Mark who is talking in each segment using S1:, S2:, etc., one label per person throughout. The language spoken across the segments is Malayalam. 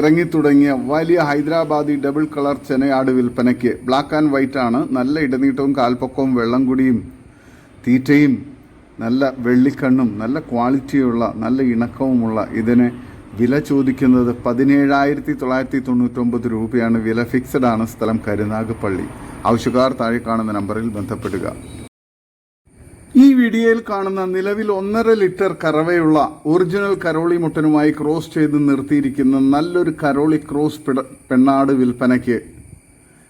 S1: ഇറങ്ങിത്തുടങ്ങിയ വലിയ ഹൈദരാബാദി ഡബിൾ കളർ ചെനയാട് വിൽപ്പനയ്ക്ക് ബ്ലാക്ക് ആൻഡ് വൈറ്റ് ആണ് നല്ല ഇടനീട്ടവും കാൽപ്പൊക്കവും വെള്ളം കുടിയും തീറ്റയും നല്ല വെള്ളിക്കണ്ണും നല്ല ക്വാളിറ്റിയുള്ള നല്ല ഇണക്കവുമുള്ള ഇതിന് വില ചോദിക്കുന്നത് പതിനേഴായിരത്തി തൊള്ളായിരത്തി തൊണ്ണൂറ്റൊമ്പത് രൂപയാണ്. വില ഫിക്സഡ് ആണ് സ്ഥലം കരുനാഗപ്പള്ളി. ആവശ്യക്കാർ താഴെ കാണുന്ന നമ്പറിൽ ബന്ധപ്പെടുക. ഈ വീഡിയോയിൽ കാണുന്ന നിലവിൽ ഒന്നര ലിറ്റർ കറവയുള്ള ഒറിജിനൽ കരോളി മുട്ടനുമായി ക്രോസ് ചെയ്ത് നിർത്തിയിരിക്കുന്ന നല്ലൊരു കരോളി ക്രോസ് പെണ്ണാട് വിൽപ്പനയ്ക്ക്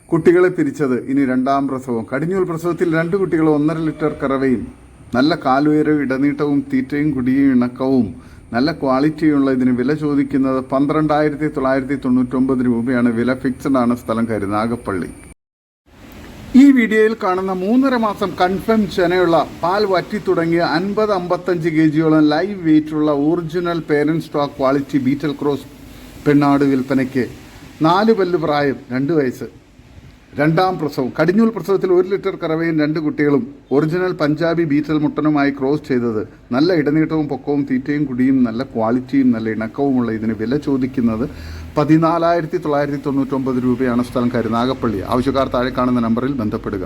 S1: കുട്ടികളെ പിരിച്ചത് ഇനി രണ്ടാം പ്രസവം. കടിഞ്ഞൂൽ പ്രസവത്തിൽ രണ്ട് കുട്ടികൾ ഒന്നര ലിറ്റർ കറവയും നല്ല കാലുയരവും ഇടനീട്ടവും തീറ്റയും കുടിയും ഇണക്കവും നല്ല ക്വാളിറ്റിയുള്ള ഇതിന് വില ചോദിക്കുന്നത് പന്ത്രണ്ടായിരത്തി തൊള്ളായിരത്തി തൊണ്ണൂറ്റൊമ്പത് രൂപയാണ്. വില ഫിക്സഡ് ആണ് സ്ഥലം കരുനാഗപ്പള്ളി. ഈ വീഡിയോയിൽ കാണുന്ന മൂന്നര മാസം കൺഫേം ചെനയുള്ള പാൽ വറ്റി തുടങ്ങിയ അൻപത് അമ്പത്തഞ്ച് കെ ജിയോളം live വെയിറ്റുള്ള original parent stock quality Beetal cross പെണ്ണാട് വിൽപ്പനയ്ക്ക് നാല് പല്ല് പ്രായം രണ്ട് വയസ്സ്. രണ്ടാം പ്രസവം. കടിഞ്ഞൂൽ പ്രസവത്തിൽ ഒരു ലിറ്റർ കറവയും രണ്ട് കുട്ടികളും ഒറിജിനൽ പഞ്ചാബി ബീറ്റൽ മുട്ടനുമായി ക്രോസ് ചെയ്തത് നല്ല ഇടനീട്ടവും പൊക്കവും തീറ്റയും കുടിയും നല്ല ക്വാളിറ്റിയും നല്ല ഇണക്കവുമുള്ള ഇതിന് വില ചോദിക്കുന്നത് പതിനാലായിരത്തി തൊള്ളായിരത്തി തൊണ്ണൂറ്റൊമ്പത് രൂപയാണ് സ്ഥലം കരുനാഗപ്പള്ളി ആവശ്യക്കാർ താഴെ കാണുന്ന നമ്പറിൽ ബന്ധപ്പെടുക.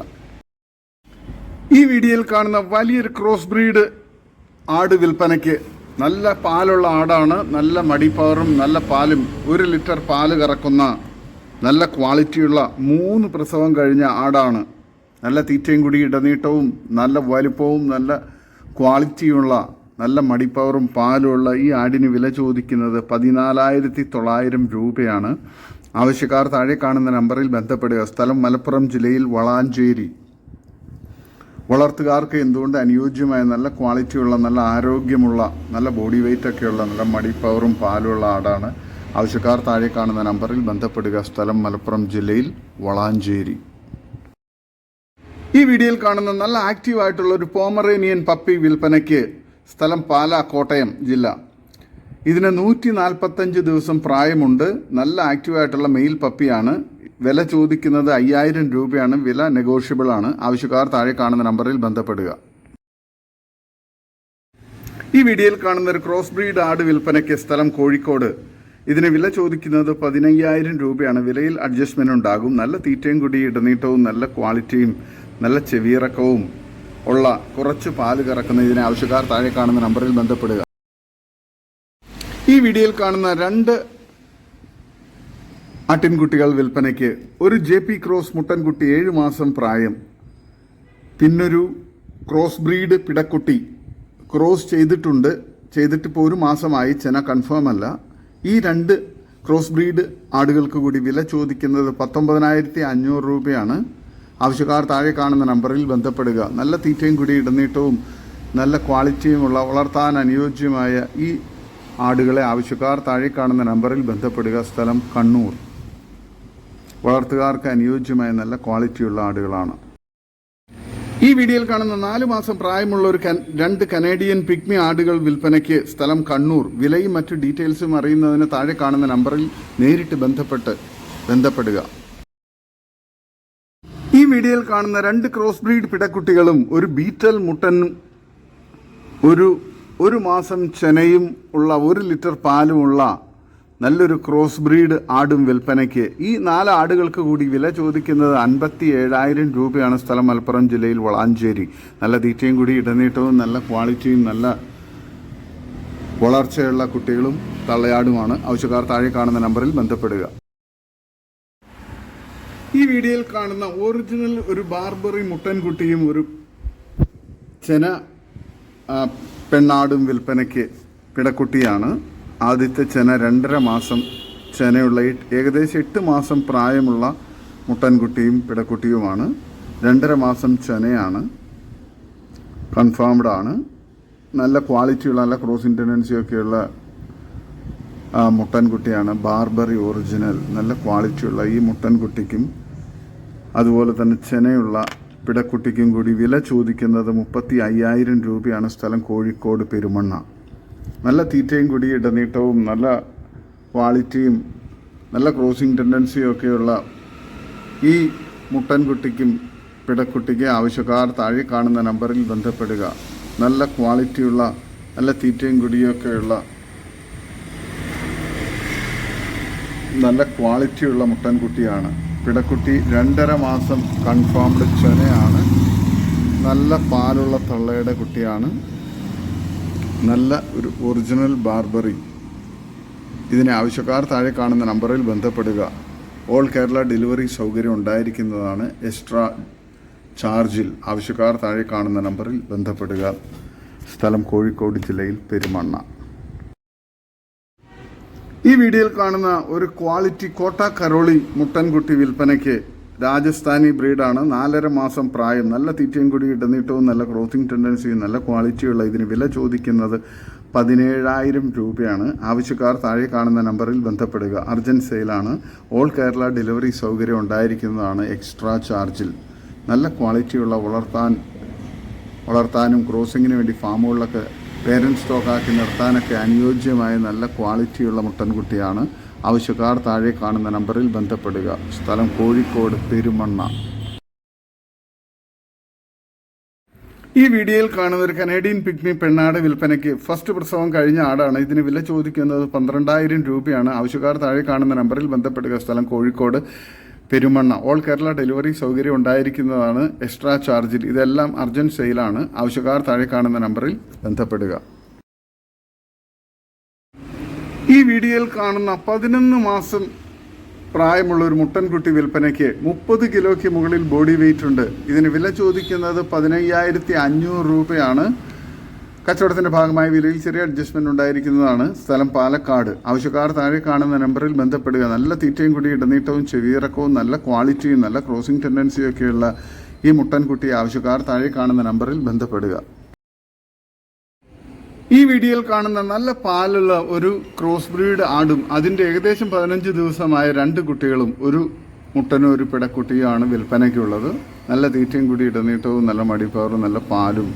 S1: ഈ വീഡിയോയിൽ കാണുന്ന വലിയൊരു ക്രോസ് ബ്രീഡ് ആട് വിൽപ്പനയ്ക്ക് നല്ല പാലുള്ള ആടാണ്. നല്ല മടിപ്പവറും നല്ല പാലും. ഒരു ലിറ്റർ പാൽ കറക്കുന്ന നല്ല ക്വാളിറ്റിയുള്ള മൂന്ന് പ്രസവം കഴിഞ്ഞ ആടാണ്. നല്ല തീറ്റയും കൂടി ഇടനീട്ടവും നല്ല വലുപ്പവും നല്ല ക്വാളിറ്റിയുള്ള നല്ല മടിപ്പവറും പാലുമുള്ള ഈ ആടിന് വില ചോദിക്കുന്നത് പതിനാലായിരത്തി തൊള്ളായിരം രൂപയാണ്. ആവശ്യക്കാർ താഴെ കാണുന്ന നമ്പറിൽ ബന്ധപ്പെടുക. സ്ഥലം മലപ്പുറം ജില്ലയിൽ വളാഞ്ചേരി. വളർത്തുകാർക്ക് എന്തുകൊണ്ട് അനുയോജ്യമായ നല്ല ക്വാളിറ്റിയുള്ള നല്ല ആരോഗ്യമുള്ള നല്ല ബോഡി വെയ്റ്റൊക്കെയുള്ള നല്ല മടിപ്പവറും പവറും പാലുമുള്ള ആടാണ്. ആവശ്യക്കാർ താഴെ കാണുന്ന നമ്പറിൽ ബന്ധപ്പെടുക. സ്ഥലം മലപ്പുറം ജില്ലയിൽ വളാഞ്ചേരി. ഈ വീഡിയോയിൽ കാണുന്ന നല്ല ആക്റ്റീവ് ആയിട്ടുള്ള ഒരു പോമറേനിയൻ പപ്പി വിൽപ്പനയ്ക്ക് സ്ഥലം പാല കോട്ടയം ജില്ല. ഇതിന് നൂറ്റി നാൽപ്പത്തഞ്ച് ദിവസം പ്രായമുണ്ട്. നല്ല ആക്റ്റീവ് ആയിട്ടുള്ള മെയിൽ പപ്പിയാണ്. വില ചോദിക്കുന്നത് അയ്യായിരം രൂപയാണ്. വില നെഗോഷ്യബിൾ ആണ്. ആവശ്യക്കാർ താഴെ കാണുന്ന നമ്പറിൽ ബന്ധപ്പെടുക. ഈ വീഡിയോയിൽ കാണുന്ന ഒരു ക്രോസ് ബ്രീഡ് ആട് വിൽപ്പനയ്ക്ക് സ്ഥലം കോഴിക്കോട്. ഇതിന് വില ചോദിക്കുന്നത് പതിനയ്യായിരം രൂപയാണ്. വിലയിൽ അഡ്ജസ്റ്റ്മെന്റ് ഉണ്ടാകും. നല്ല തീറ്റയും കൂടി ഇടനീട്ടവും നല്ല ക്വാളിറ്റിയും നല്ല ചെവിയിറക്കവും ഉള്ള കുറച്ച് പാൽ കറക്കുന്ന ഇതിന് ആവശ്യക്കാർ താഴെ കാണുന്ന നമ്പറിൽ ബന്ധപ്പെടുക. ഈ വീഡിയോയിൽ കാണുന്ന രണ്ട് ആട്ടിൻകുട്ടികൾ വിൽപ്പനയ്ക്ക് ഒരു ജെ പി ക്രോസ് മുട്ടൻകുട്ടി ഏഴ് മാസം പ്രായം പിന്നൊരു ക്രോസ് ബ്രീഡ് പിടക്കുട്ടി ക്രോസ് ചെയ്തിട്ടുണ്ട്. ചെയ്തിട്ടിപ്പോൾ ഒരു മാസമായി. ചെന കൺഫേം അല്ല. ഈ രണ്ട് ക്രോസ് ബ്രീഡ് ആടുകൾക്ക് കൂടി വില ചോദിക്കുന്നത് പത്തൊമ്പതിനായിരത്തി അഞ്ഞൂറ് രൂപയാണ്. ആവശ്യക്കാർ താഴെ കാണുന്ന നമ്പറിൽ ബന്ധപ്പെടുക. നല്ല തീറ്റയും കൂടി ഇടനീട്ടവും നല്ല ക്വാളിറ്റിയുമുള്ള വളർത്താൻ അനുയോജ്യമായ ഈ ആടുകളെ ആവശ്യക്കാർ താഴെ കാണുന്ന നമ്പറിൽ ബന്ധപ്പെടുക. സ്ഥലം കണ്ണൂർ. വളർത്തുകാർക്ക് അനുയോജ്യമായ നല്ല ക്വാളിറ്റിയുള്ള ആടുകളാണ്. ഈ വീഡിയോയിൽ കാണുന്ന നാലു മാസം പ്രായമുള്ള ഒരു രണ്ട് കനേഡിയൻ പിഗ്മി ആടുകൾ വിൽപ്പനയ്ക്ക് സ്ഥലം കണ്ണൂർ. വിലയും മറ്റു ഡീറ്റെയിൽസും അറിയുന്നതിന് താഴെ കാണുന്ന നമ്പറിൽ നേരിട്ട് ബന്ധപ്പെട്ട് ബന്ധപ്പെടുക. ഈ വീഡിയോയിൽ കാണുന്ന രണ്ട് ക്രോസ് ബ്രീഡ് പിടക്കുട്ടികളും ഒരു ബീറ്റൽ മുട്ടനും ഒരു ഒരു മാസം ചെനയും ഉള്ള ഒരു ലിറ്റർ പാലുമുള്ള നല്ലൊരു ക്രോസ് ബ്രീഡ് ആടും വിൽപ്പനയ്ക്ക്. ഈ നാല് ആടുകൾക്ക് കൂടി വില ചോദിക്കുന്നത് അൻപത്തി ഏഴായിരം രൂപയാണ് സ്ഥലം മലപ്പുറം ജില്ലയിൽ വളാഞ്ചേരി. നല്ല തീറ്റയും കൂടി ഇടനീട്ടവും നല്ല ക്വാളിറ്റിയും നല്ല വളർച്ചയുള്ള കുട്ടികളും തള്ളയാടുമാണ്. ആവശ്യക്കാർ താഴെ കാണുന്ന നമ്പറിൽ ബന്ധപ്പെടുക. ഈ വീഡിയോയിൽ കാണുന്ന ഒറിജിനൽ ഒരു ബാർബറി മുട്ടൻകുട്ടിയും ഒരു ചെന പെണ്ണാടും വിൽപ്പനയ്ക്ക് പിടക്കുട്ടിയാണ്. ആദ്യത്തെ ചെന രണ്ടര മാസം ചെനയുള്ള ഏകദേശം എട്ട് മാസം പ്രായമുള്ള മുട്ടൻകുട്ടിയും പിടക്കുട്ടിയുമാണ്. രണ്ടര മാസം ചെനയാണ്. കൺഫേംഡ് ആണ്. നല്ല ക്വാളിറ്റിയുള്ള നല്ല ക്രോസ് ഇന്റൻഡൻസിയൊക്കെയുള്ള മുട്ടൻകുട്ടിയാണ്. ബാർബറി ഒറിജിനൽ നല്ല ക്വാളിറ്റിയുള്ള ഈ മുട്ടൻകുട്ടിക്കും അതുപോലെ തന്നെ ചെനയുള്ള പിടക്കുട്ടിക്കും കൂടി വില ചോദിക്കുന്നത് മുപ്പത്തി അയ്യായിരം രൂപയാണ് സ്ഥലം കോഴിക്കോട് പെരുമണ്ണ. നല്ല തീറ്റയും കൂടി ഇടനീട്ടവും നല്ല ക്വാളിറ്റിയും നല്ല ക്രോസിംഗ് ടെൻഡൻസിയും ഒക്കെയുള്ള ഈ മുട്ടൻകുട്ടിക്കും പിടക്കുട്ടിക്കും ആവശ്യക്കാർ താഴെ കാണുന്ന നമ്പറിൽ ബന്ധപ്പെടുക. നല്ല ക്വാളിറ്റിയുള്ള നല്ല തീറ്റയും കുടിയൊക്കെയുള്ള നല്ല ക്വാളിറ്റിയുള്ള മുട്ടൻകുട്ടിയാണ്. പിടക്കുട്ടി രണ്ടര മാസം കൺഫേംഡ് ചെനയാണ്. നല്ല പാലുള്ള തള്ളയുടെ കുട്ടിയാണ്. നല്ല ഒരു ഒറിജിനൽ ബാർബറി ഇതിനെ ആവശ്യക്കാർ താഴെ കാണുന്ന നമ്പറിൽ ബന്ധപ്പെടുക. ഓൾ കേരള ഡെലിവറി സൗകര്യം ഉണ്ടായിരിക്കുന്നതാണ് എക്സ്ട്രാ ചാർജിൽ ആവശ്യക്കാർ താഴെ കാണുന്ന നമ്പറിൽ ബന്ധപ്പെടുക. സ്ഥലം കോഴിക്കോട് ജില്ലയിൽ പെരുമണ്ണ. ഈ വീഡിയോയിൽ കാണുന്ന ഒരു ക്വാളിറ്റി കോട്ട കരോളി മുട്ടൻകുട്ടി വിൽപ്പനയ്ക്ക് രാജസ്ഥാനി ബ്രീഡാണ്. നാലര മാസം പ്രായം. നല്ല തീറ്റയും കൂടി ഇടനീട്ടവും നല്ല ക്രോസിംഗ് ടെൻഡൻസിയും നല്ല ക്വാളിറ്റിയുള്ള ഇതിന് വില ചോദിക്കുന്നത് പതിനേഴായിരം രൂപയാണ്. ആവശ്യക്കാർ താഴെ കാണുന്ന നമ്പറിൽ ബന്ധപ്പെടുക. അർജന്റ് സെയിലാണ്. ഓൾ കേരള ഡെലിവറി സൗകര്യം ഉണ്ടായിരിക്കുന്നതാണ് എക്സ്ട്രാ ചാർജിൽ നല്ല ക്വാളിറ്റിയുള്ള വളർത്താൻ വളർത്താനും ക്രോസിങ്ങിന് വേണ്ടി ഫാമുകളിലൊക്കെ പേരന്റ് സ്റ്റോക്കാക്കി നിർത്താനൊക്കെ അനുയോജ്യമായ നല്ല ക്വാളിറ്റിയുള്ള മുട്ടൻകുട്ടിയാണ്. ആവശ്യക്കാർ താഴെ കാണുന്ന നമ്പറിൽ ബന്ധപ്പെടുക. സ്ഥലം കോഴിക്കോട് പെരുമണ്ണ. ഈ വീഡിയോയിൽ കാണുന്ന ഒരു കനേഡിയൻ പിഗ്മി പെണ്ണാട് വിൽപ്പനയ്ക്ക് ഫസ്റ്റ് പ്രസവം കഴിഞ്ഞ ആടാണ്. ഇതിന് വില ചോദിക്കുന്നത് പന്ത്രണ്ടായിരം രൂപയാണ്. ആവശ്യക്കാർ താഴെ കാണുന്ന നമ്പറിൽ ബന്ധപ്പെടുക. സ്ഥലം കോഴിക്കോട് പെരുമണ്ണ. ഓൾ കേരള ഡെലിവറി സൗകര്യം ഉണ്ടായിരിക്കുന്നതാണ് എക്സ്ട്രാ ചാർജിൽ ഇതെല്ലാം അർജന്റ് സെയിലാണ് ആവശ്യക്കാർ താഴെ കാണുന്ന നമ്പറിൽ ബന്ധപ്പെടുക. ഈ വീഡിയോയിൽ കാണുന്ന പതിനൊന്ന് മാസം പ്രായമുള്ള ഒരു മുട്ടൻകുട്ടി വിൽപ്പനയ്ക്ക് മുപ്പത് കിലോയ്ക്ക് മുകളിൽ ബോഡി വെയിറ്റ് ഉണ്ട്. ഇതിന് വില ചോദിക്കുന്നത് പതിനയ്യായിരത്തി അഞ്ഞൂറ് രൂപയാണ്. കച്ചവടത്തിന്റെ ഭാഗമായി വിലയിൽ ചെറിയ അഡ്ജസ്റ്റ്മെന്റ് ഉണ്ടായിരിക്കുന്നതാണ്. സ്ഥലം പാലക്കാട്. ആവശ്യക്കാർ താഴെ കാണുന്ന നമ്പറിൽ ബന്ധപ്പെടുക. നല്ല തീറ്റയും കൂടി ഇടനീട്ടവും ചെവിയിറക്കവും നല്ല ക്വാളിറ്റിയും നല്ല ക്രോസിംഗ് ടെൻഡൻസിയും ഒക്കെയുള്ള ഈ മുട്ടൻകുട്ടി ആവശ്യക്കാർ താഴെ കാണുന്ന നമ്പറിൽ ബന്ധപ്പെടുക. ഈ വീഡിയോയിൽ കാണുന്ന നല്ല പാലുള്ള ഒരു ക്രോസ് ബ്രീഡ് ആടും അതിന്റെ ഏകദേശം പതിനഞ്ച് ദിവസമായ രണ്ട് കുട്ടികളും ഒരു മുട്ടനും ഒരു പിടക്കുട്ടിയുമാണ് വിൽപ്പനയ്ക്കുള്ളത്. നല്ല തീറ്റയും കൂടി ഇടനീട്ടവും നല്ല മടിപ്പവറും നല്ല പാലും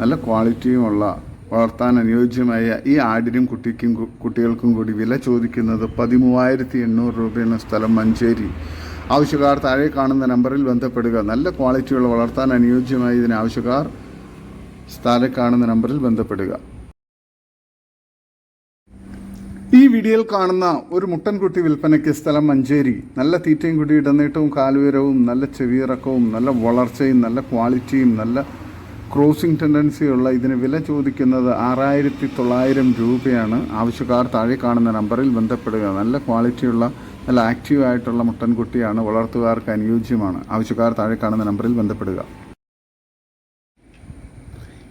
S1: നല്ല ക്വാളിറ്റിയുമുള്ള വളർത്താൻ അനുയോജ്യമായ ഈ ആടിനും കുട്ടിക്കും കുട്ടികൾക്കും കൂടി വില ചോദിക്കുന്നത് പതിമൂവായിരത്തി എണ്ണൂറ് രൂപയാണ് സ്ഥലം മഞ്ചേരി. ആവശ്യക്കാർ താഴെ കാണുന്ന നമ്പറിൽ ബന്ധപ്പെടുക. നല്ല ക്വാളിറ്റിയുള്ള വളർത്താൻ അനുയോജ്യമായ ഇതിന് ആവശ്യക്കാർ താഴെ കാണുന്ന നമ്പറിൽ ബന്ധപ്പെടുക ഈ വീഡിയോയിൽ കാണുന്ന ഒരു മുട്ടൻകുട്ടി വിൽപ്പനയ്ക്ക് സ്ഥലം മഞ്ചേരി. നല്ല തീറ്റയും കുട്ടി ഇടനീട്ടവും കാലുയരവും നല്ല ചെവിയിറക്കവും നല്ല വളർച്ചയും നല്ല ക്വാളിറ്റിയും നല്ല ക്രോസിംഗ് ടെൻഡൻസിയുള്ള ഇതിന് വില ചോദിക്കുന്നത് ആറായിരത്തി തൊള്ളായിരം രൂപയാണ്. ആവശ്യക്കാർ താഴെ കാണുന്ന നമ്പറിൽ ബന്ധപ്പെടുക. നല്ല ക്വാളിറ്റിയുള്ള നല്ല ആക്റ്റീവ് ആയിട്ടുള്ള മുട്ടൻകുട്ടിയാണ് വളർത്തുകാർക്ക് അനുയോജ്യമാണ്. ആവശ്യക്കാർ താഴെ കാണുന്ന നമ്പറിൽ ബന്ധപ്പെടുക.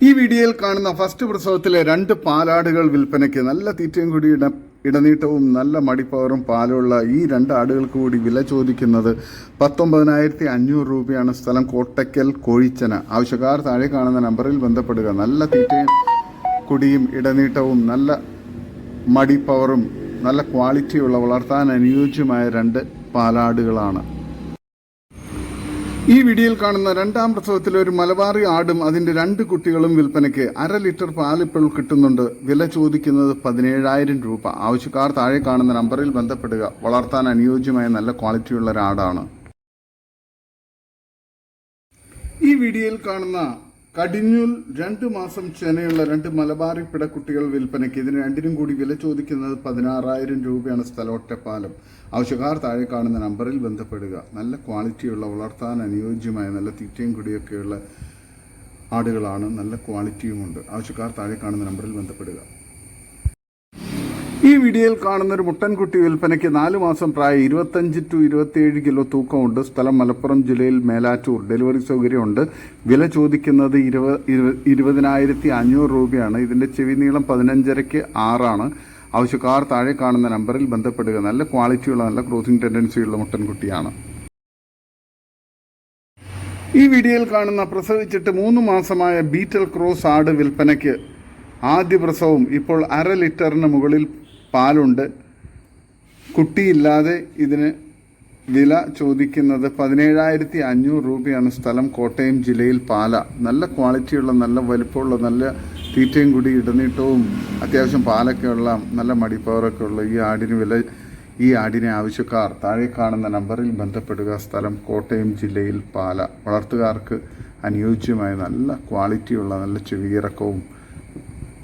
S1: ഈ വീഡിയോയിൽ കാണുന്ന ഫസ്റ്റ് പ്രസവത്തിലെ രണ്ട് പാലാടുകൾ വിൽപ്പനയ്ക്ക് നല്ല തീറ്റയും കൂടി ഇട ഇടനീട്ടവും നല്ല മടിപ്പവറും പാലുള്ള ഈ രണ്ട് ആടുകൾക്ക് കൂടി വില ചോദിക്കുന്നത് പത്തൊമ്പതിനായിരത്തി അഞ്ഞൂറ് രൂപയാണ്. സ്ഥലം കോട്ടയ്ക്കൽ കോഴിച്ചന. ആവശ്യക്കാർ താഴെ കാണുന്ന നമ്പറിൽ ബന്ധപ്പെടുക. നല്ല തീറ്റയും കുടിയും ഇടനീട്ടവും നല്ല മടിപ്പവറും നല്ല ക്വാളിറ്റിയുള്ള വളർത്താൻ അനുയോജ്യമായ രണ്ട് പാലാടുകളാണ്. ഈ വീഡിയോയിൽ കാണുന്ന രണ്ടാം പ്രസവത്തിലെ ഒരു മലബാറി ആടും അതിന്റെ രണ്ട് കുട്ടികളും വിൽപ്പനയ്ക്ക് അര ലിറ്റർ പാൽ ഇപ്പോൾ കിട്ടുന്നുണ്ട്. വില ചോദിക്കുന്നത് പതിനേഴായിരം രൂപ. ആവശ്യക്കാർ താഴെ കാണുന്ന നമ്പറിൽ ബന്ധപ്പെടുക. വളർത്താൻ അനുയോജ്യമായ നല്ല ക്വാളിറ്റിയുള്ള ഒരു ആടാണ്. ഈ വീഡിയോയിൽ കാണുന്ന കടിഞ്ഞൂൽ രണ്ട് മാസം ചെനയുള്ള രണ്ട് മലബാറി പിടക്കുട്ടികൾ വിൽപ്പനയ്ക്ക് ഇതിന് രണ്ടിനും കൂടി വില ചോദിക്കുന്നത് പതിനാറായിരം രൂപയാണ് സ്ഥലം ഒറ്റപ്പാലം ആവശ്യക്കാർ താഴെ കാണുന്ന നമ്പറിൽ ബന്ധപ്പെടുക. നല്ല ക്വാളിറ്റിയുള്ള വളർത്താൻ അനുയോജ്യമായ നല്ല തീറ്റയും കുടിയൊക്കെയുള്ള ആടുകളാണ് നല്ല ക്വാളിറ്റിയുമുണ്ട് ആവശ്യക്കാർ താഴെ കാണുന്ന നമ്പറിൽ ബന്ധപ്പെടുക. ഈ വീഡിയോയിൽ കാണുന്ന ഒരു മുട്ടൻകുട്ടി വിൽപ്പനയ്ക്ക് നാല് മാസം പ്രായം ഇരുപത്തഞ്ച് ടു ഇരുപത്തിയേഴ് കിലോ തൂക്കമുണ്ട്. സ്ഥലം മലപ്പുറം ജില്ലയിൽ മേലാറ്റൂർ. ഡെലിവറി സൗകര്യമുണ്ട്. വില ചോദിക്കുന്നത് ഇരുപത് ഇരുപ- ഇരുപതിനായിരത്തി അഞ്ഞൂറ് രൂപയാണ്. ഇതിന്റെ ചെവി നീളം പതിനഞ്ചരയ്ക്ക് ആറാണ്. ആവശ്യക്കാർ താഴെ കാണുന്ന നമ്പറിൽ ബന്ധപ്പെടുക. നല്ല ക്വാളിറ്റിയുള്ള നല്ല ക്രോസിംഗ് ടെൻഡൻസിയുള്ള മുട്ടൻകുട്ടിയാണ്. ഈ വീഡിയോയിൽ കാണുന്ന പ്രസവിച്ചിട്ട് മൂന്ന് മാസമായ ബീറ്റൽ ക്രോസ് ആട് വിൽപ്പനയ്ക്ക് ആദ്യ പ്രസവം ഇപ്പോൾ അര ലിറ്ററിന് മുകളിൽ പാലുണ്ട്. കുട്ടിയില്ലാതെ ഇതിന് വില ചോദിക്കുന്നത് പതിനേഴായിരത്തി അഞ്ഞൂറ് രൂപയാണ് സ്ഥലം കോട്ടയം ജില്ലയിൽ പാല. നല്ല ക്വാളിറ്റിയുള്ള നല്ല വലിപ്പമുള്ള നല്ല തീറ്റയും കൂടി ഇടനീട്ടവും അത്യാവശ്യം പാലൊക്കെ ഉള്ള നല്ല മടിപ്പവറൊക്കെ ഉള്ള ഈ ആടിന് വില ഈ ആടിനെ ആവശ്യക്കാർ താഴെ കാണുന്ന നമ്പറിൽ ബന്ധപ്പെടുക. സ്ഥലം കോട്ടയം ജില്ലയിൽ പാല. വളർത്തുകാർക്ക് അനുയോജ്യമായ നല്ല ക്വാളിറ്റിയുള്ള നല്ല ചെവിയിറക്കവും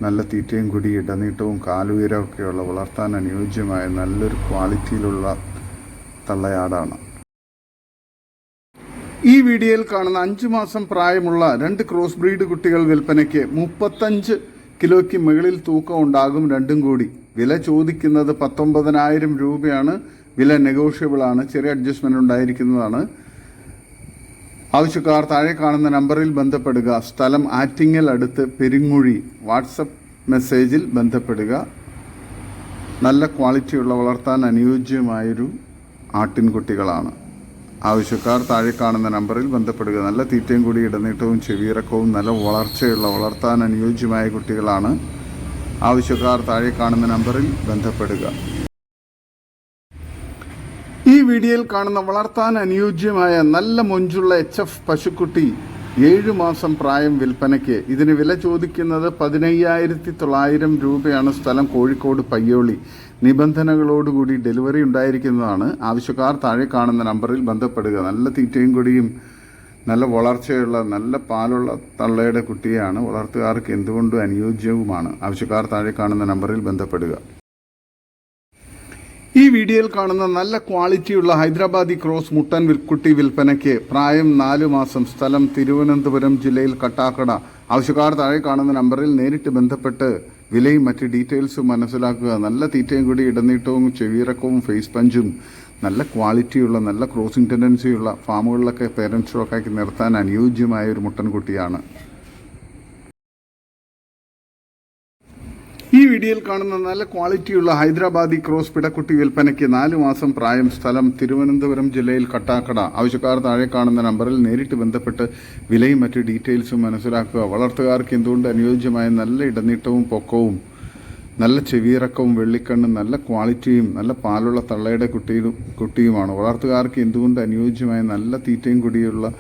S1: നല്ല തീറ്റയും കുടി ഇടനീട്ടവും കാലുയരമൊക്കെയുള്ള വളർത്താൻ അനുയോജ്യമായ നല്ലൊരു ക്വാളിറ്റിയിലുള്ള തള്ളയാടാണ് ഈ വീഡിയോയിൽ കാണുന്ന അഞ്ചു മാസം പ്രായമുള്ള രണ്ട് ക്രോസ് ബ്രീഡ് കുട്ടികൾ വിൽപ്പനയ്ക്ക് മുപ്പത്തഞ്ച് കിലോയ്ക്ക് മുകളിൽ തൂക്കം ഉണ്ടാകും രണ്ടും കൂടി. വില ചോദിക്കുന്നത് പത്തൊമ്പതിനായിരം രൂപയാണ്. വില നെഗോഷ്യബിൾ ആണ്. ചെറിയ അഡ്ജസ്റ്റ്മെന്റ് ഉണ്ടായിരിക്കുന്നതാണ്. ആവശ്യക്കാർ താഴെ കാണുന്ന നമ്പറിൽ ബന്ധപ്പെടുക. സ്ഥലം ആറ്റിങ്ങൽ അടുത്ത് പെരിങ്ങുഴി. വാട്സപ്പ് മെസ്സേജിൽ ബന്ധപ്പെടുക. നല്ല ക്വാളിറ്റിയുള്ള വളർത്താൻ അനുയോജ്യമായൊരു ആട്ടിൻകുട്ടികളാണ്. ആവശ്യക്കാർ താഴെ കാണുന്ന നമ്പറിൽ ബന്ധപ്പെടുക. നല്ല തീറ്റയും കൂടി ഇടനീട്ടവും ചെവിയിറക്കവും നല്ല വളർച്ചയുള്ള വളർത്താൻ അനുയോജ്യമായ കുട്ടികളാണ്. ആവശ്യക്കാർ താഴെ കാണുന്ന നമ്പറിൽ ബന്ധപ്പെടുക. ഈ വീഡിയോയിൽ കാണുന്ന വളർത്താൻ അനുയോജ്യമായ നല്ല മൊഞ്ചുള്ള എച്ച് എഫ് പശുക്കുട്ടി ഏഴു മാസം പ്രായം വിൽപ്പനയ്ക്ക്. ഇതിന് വില ചോദിക്കുന്നത് പതിനയ്യായിരത്തി തൊള്ളായിരം രൂപയാണ്. സ്ഥലം കോഴിക്കോട് പയ്യോളി. നിബന്ധനകളോടുകൂടി ഡെലിവറി ഉണ്ടായിരിക്കുന്നതാണ്. ആവശ്യക്കാർ താഴെ കാണുന്ന നമ്പറിൽ ബന്ധപ്പെടുക. നല്ല തീറ്റയും കൂടിയും നല്ല വളർച്ചയുള്ള നല്ല പാലുള്ള തള്ളയുടെ കുട്ടിയാണ്. വളർത്തുകാർക്ക് എന്തുകൊണ്ടും അനുയോജ്യവുമാണ്. ആവശ്യക്കാർ താഴെ കാണുന്ന നമ്പറിൽ ബന്ധപ്പെടുക. ഈ വീഡിയോയിൽ കാണുന്ന നല്ല ക്വാളിറ്റിയുള്ള ഹൈദരാബാദി ക്രോസ് മുട്ടൻ വിൽക്കുട്ടി വിൽപ്പനയ്ക്ക് പ്രായം നാലു മാസം. സ്ഥലം തിരുവനന്തപുരം ജില്ലയിൽ കട്ടാക്കട. ആവശ്യക്കാർ താഴെ കാണുന്ന നമ്പറിൽ നേരിട്ട് ബന്ധപ്പെട്ട് വിലയും മറ്റ് ഡീറ്റെയിൽസും മനസ്സിലാക്കുക. നല്ല തീറ്റയും കൂടി ഇടനീട്ടവും ചെവിയിറക്കവും ഫേസ് പഞ്ചും നല്ല ക്വാളിറ്റിയുള്ള നല്ല ക്രോസിംഗ് ടെൻഡൻസിയുള്ള ഫാമുകളിലൊക്കെ പേരൻസ് സ്റ്റോക്കാക്കി നിർത്താൻ അനുയോജ്യമായ ഒരു മുട്ടൻകുട്ടിയാണ് വീഡിയോയിൽ കാണുന്ന നല്ല ക്വാളിറ്റിയുള്ള ഹൈദരാബാദി ക്രോസ് പിടക്കുട്ടി വിൽപ്പനയ്ക്ക് നാലു മാസം പ്രായം സ്ഥലം തിരുവനന്തപുരം ജില്ലയിൽ കട്ടാക്കട. ആവശ്യക്കാർ താഴെ കാണുന്ന നമ്പറിൽ നേരിട്ട് ബന്ധപ്പെട്ട് വിലയും മറ്റ് ഡീറ്റെയിൽസും മനസ്സിലാക്കുക. വളർത്തുകാർക്ക് എന്തുകൊണ്ട് അനുയോജ്യമായ നല്ല ഇടനീട്ടവും പൊക്കവും നല്ല ചെവിയിറക്കവും വെള്ളിക്കണ്ണും നല്ല ക്വാളിറ്റിയും നല്ല പാലുള്ള തള്ളയുടെ കുട്ടിയും കുട്ടിയുമാണ്. വളർത്തുകാർക്ക് എന്തുകൊണ്ട് അനുയോജ്യമായ നല്ല തീറ്റയും കുടിയുള്ള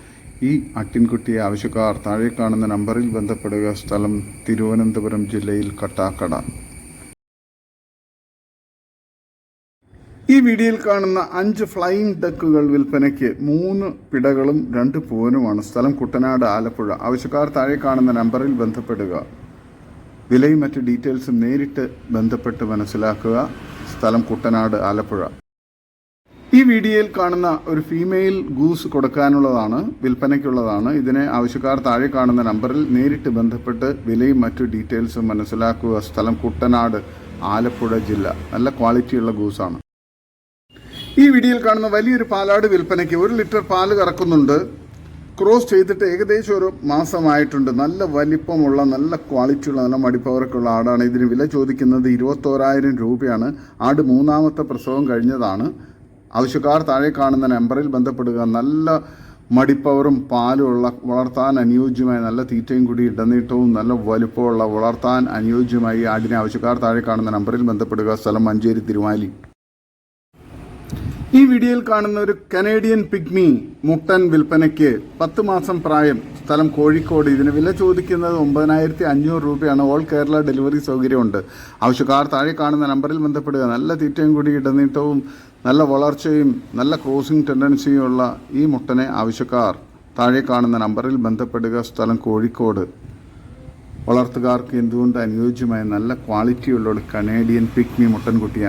S1: ഈ അട്ടിൻകുട്ടിയെ ആവശ്യക്കാർ താഴെ കാണുന്ന നമ്പറിൽ ബന്ധപ്പെടുക. സ്ഥലം തിരുവനന്തപുരം ജില്ലയിൽ കട്ടാക്കട. ഈ വീഡിയോയിൽ കാണുന്ന അഞ്ച് ഫ്ലൈയിങ് ഡക്കുകൾ വിൽപ്പനയ്ക്ക് മൂന്ന് പിടകളും രണ്ട് പൂവനുമാണ്. സ്ഥലം കുട്ടനാട് ആലപ്പുഴ. ആവശ്യക്കാർ താഴെ കാണുന്ന നമ്പറിൽ ബന്ധപ്പെടുക. വിലയും മറ്റ് ഡീറ്റെയിൽസും നേരിട്ട് ബന്ധപ്പെട്ട് മനസ്സിലാക്കുക. സ്ഥലം കുട്ടനാട് ആലപ്പുഴ. ഈ വീഡിയോയിൽ കാണുന്ന ഒരു ഫീമെയിൽ ഗൂസ് കൊടുക്കാനുള്ളതാണ് വിൽപ്പനയ്ക്കുള്ളതാണ്. ഇതിനെ ആവശ്യക്കാർ താഴെ കാണുന്ന നമ്പറിൽ നേരിട്ട് ബന്ധപ്പെട്ട് വിലയും മറ്റു ഡീറ്റെയിൽസും മനസ്സിലാക്കുക. സ്ഥലം കുട്ടനാട് ആലപ്പുഴ ജില്ല. നല്ല ക്വാളിറ്റിയുള്ള ഗൂസാണ്. ഈ വീഡിയോയിൽ കാണുന്ന വലിയൊരു പാലാട് വിൽപ്പനയ്ക്ക് ഒരു ലിറ്റർ പാൽ കറക്കുന്നുണ്ട്. ക്രോസ് ചെയ്തിട്ട് ഏകദേശം ഒരു മാസമായിട്ടുണ്ട്. നല്ല വലിപ്പമുള്ള നല്ല ക്വാളിറ്റിയുള്ള നല്ല മടിപ്പവർക്കുള്ള ആടാണ്. ഇതിന് വില ചോദിക്കുന്നത് ഇരുപത്തോരായിരം രൂപയാണ്. ആട് മൂന്നാമത്തെ പ്രസവം കഴിഞ്ഞതാണ്. ആവശ്യക്കാർ താഴെ കാണുന്ന നമ്പറിൽ ബന്ധപ്പെടുക. നല്ല മടിപ്പവറും പാലുമുള്ള വളർത്താൻ അനുയോജ്യമായ നല്ല തീറ്റയും കൂടി ഇടനീട്ടവും നല്ല വലുപ്പമുള്ള വളർത്താൻ അനുയോജ്യമായി ആടിനെ ആവശ്യക്കാർ താഴെ കാണുന്ന നമ്പറിൽ ബന്ധപ്പെടുക. സ്ഥലം മഞ്ചേരി തിരുമാലി ഈ വീഡിയോയിൽ കാണുന്ന ഒരു കനേഡിയൻ പിഗ്മി മുട്ടൻ വിൽപ്പനയ്ക്ക് പത്ത് മാസം പ്രായം. സ്ഥലം കോഴിക്കോട്. ഇതിന് വില ചോദിക്കുന്നത് ഒമ്പതിനായിരത്തി അഞ്ഞൂറ് രൂപയാണ്. ഓൾ കേരള ഡെലിവറി സൗകര്യമുണ്ട്. ആവശ്യക്കാർ താഴെ കാണുന്ന നമ്പറിൽ ബന്ധപ്പെടുക. നല്ല തീറ്റയും കൂടി ഇടനീട്ടവും നല്ല വളർച്ചയും നല്ല ക്രോസിംഗ് ടെൻഡൻസിയും ഉള്ള ഈ മുട്ടനെ ആവശ്യക്കാർ താഴെ കാണുന്ന നമ്പറിൽ ബന്ധപ്പെടുക. സ്ഥലം കോഴിക്കോട്. വളർത്തുകാർക്ക് എന്തുകൊണ്ട് അനുയോജ്യമായ നല്ല ക്വാളിറ്റിയുള്ള ഒരു കനേഡിയൻ പിഗ്മി മുട്ടൻകുട്ടിയാണ്?